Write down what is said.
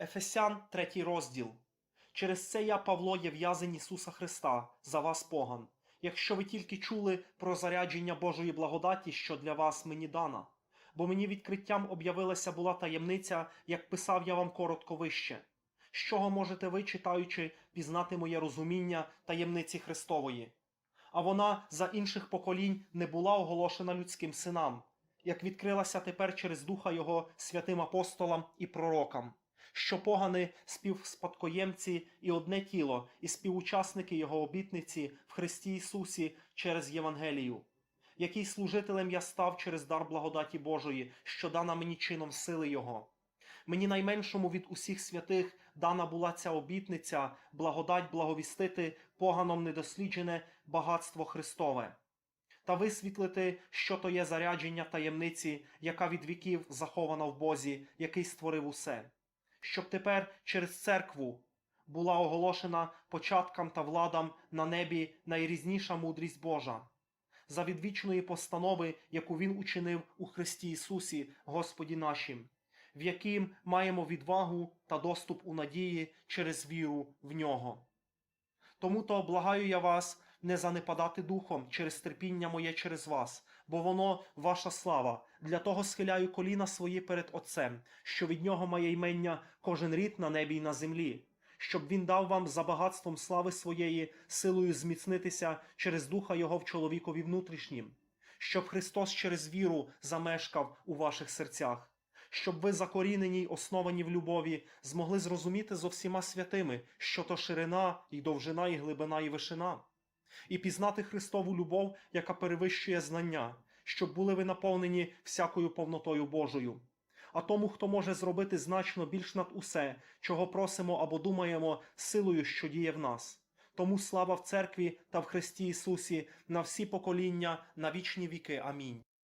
Ефесян, третій розділ. Через це я, Павло, є в'язень Ісуса Христа, за вас поган. Якщо ви тільки чули про зарядження Божої благодаті, що для вас мені дана. Бо мені відкриттям об'явилася була таємниця, як писав я вам коротко вище. З чого можете ви, читаючи, пізнати моє розуміння таємниці Христової? А вона за інших поколінь не була оголошена людським синам, як відкрилася тепер через Духа Його святим апостолам і пророкам, що погани співспадкоємці і одне тіло, і співучасники Його обітниці в Христі Ісусі через Євангелію, який служителем я став через дар благодаті Божої, що дана мені чином сили Його. Мені найменшому від усіх святих дана була ця обітниця, благодать благовістити поганом недосліджене багатство Христове, та висвітлити, що то є зарядження таємниці, яка від віків захована в Бозі, який створив усе, щоб тепер через церкву була оголошена початкам та владам на небі найрізніша мудрість Божа. За відвічної постанови, яку Він учинив у Христі Ісусі, Господі нашим, в яким маємо відвагу та доступ у надії через віру в нього. Тому то благаю я вас не занепадати духом через терпіння моє через вас, бо воно ваша слава. Для того схиляю коліна свої перед Отцем, що від нього має ймення кожен рід на небі й на землі, щоб він дав вам за багатством слави своєї силою зміцнитися через духа Його в чоловікові внутрішнім, щоб Христос через віру замешкав у ваших серцях. Щоб ви закорінені й основані в любові, змогли зрозуміти зо всіма святими, що то ширина, і довжина, і глибина, і вишина, і пізнати Христову любов, яка перевищує знання, щоб були ви наповнені всякою повнотою Божою. А тому, хто може зробити значно більш над усе, чого просимо або думаємо, силою, що діє в нас. Тому слава в церкві та в Христі Ісусі на всі покоління, на вічні віки. Амінь.